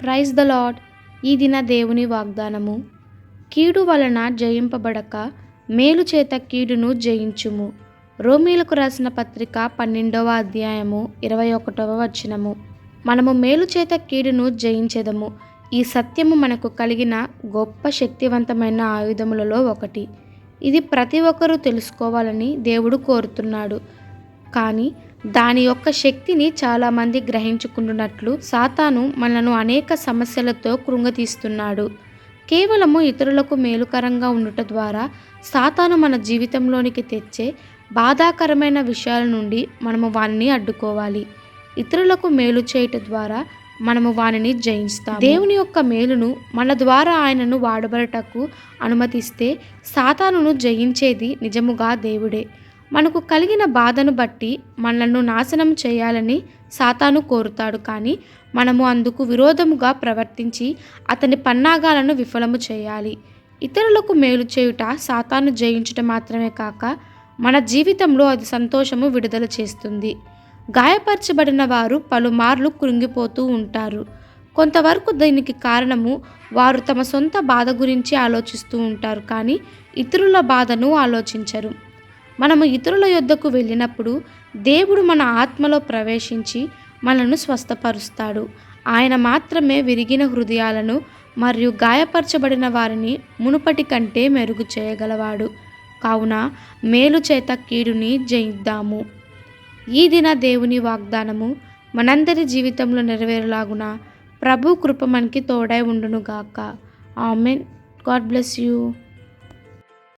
Praise the lord ఈ దిన దేవుని వాగ్దానము. కీడు వలన జయింపబడక మేలు చేత కీడును జయించుము. రోమీలకు రాసిన పత్రిక పన్నెండవ అధ్యాయము ఇరవై ఒకటవ వచనము. మనము మేలు చేత కీడును జయించెదము. ఈ సత్యము మనకు కలిగిన గొప్ప శక్తివంతమైన ఆయుధములలో ఒకటి. ఇది ప్రతి ఒక్కరూ తెలుసుకోవాలని దేవుడు కోరుతున్నాడు. కానీ దాని యొక్క శక్తిని చాలామంది గ్రహించుకుంటున్నట్లు సాతాను మనను అనేక సమస్యలతో కృంగతీస్తున్నాడు. కేవలము ఇతరులకు మేలుకరంగా ఉండుట ద్వారా సాతాను మన జీవితంలోనికి తెచ్చే బాధాకరమైన విషయాల నుండి మనము వానిని అడ్డుకోవాలి. ఇతరులకు మేలు చేయటం ద్వారా మనము వానిని జయిస్తాం దేవుని యొక్క మేలును మన ద్వారా ఆయనను వాడబడటకు అనుమతిస్తే సాతానును జయించేది నిజముగా దేవుడే. మనకు కలిగిన బాధను బట్టి మనల్ని నాశనం చేయాలని సాతాను కోరుతాడు. కానీ మనము అందుకు విరోధముగా ప్రవర్తించి అతని పన్నాగాలను విఫలము చేయాలి. ఇతరులకు మేలు చేయుట సాతాను జయించుట మాత్రమే కాక మన జీవితంలో అది సంతోషము విడుదల చేస్తుంది. గాయపరచబడిన వారు పలుమార్లు కృంగిపోతూ ఉంటారు. కొంతవరకు దీనికి కారణము వారు తమ సొంత బాధ గురించి ఆలోచిస్తూ ఉంటారు. కానీ ఇతరుల బాధను ఆలోచించరు. మనము ఇతరుల యొద్దకు వెళ్ళినప్పుడు దేవుడు మన ఆత్మలో ప్రవేశించి మనను స్వస్థపరుస్తాడు. ఆయన మాత్రమే విరిగిన హృదయాలను మరియు గాయపరచబడిన వారిని మునుపటి కంటే మెరుగు చేయగలవాడు. కావున మేలు చేత కీడుని జయిద్దాము. ఈ దిన దేవుని వాగ్దానము మనందరి జీవితంలో నెరవేరులాగున ప్రభు కృప మనకి తోడై ఉండునుగాక. ఆమెన్. God bless you.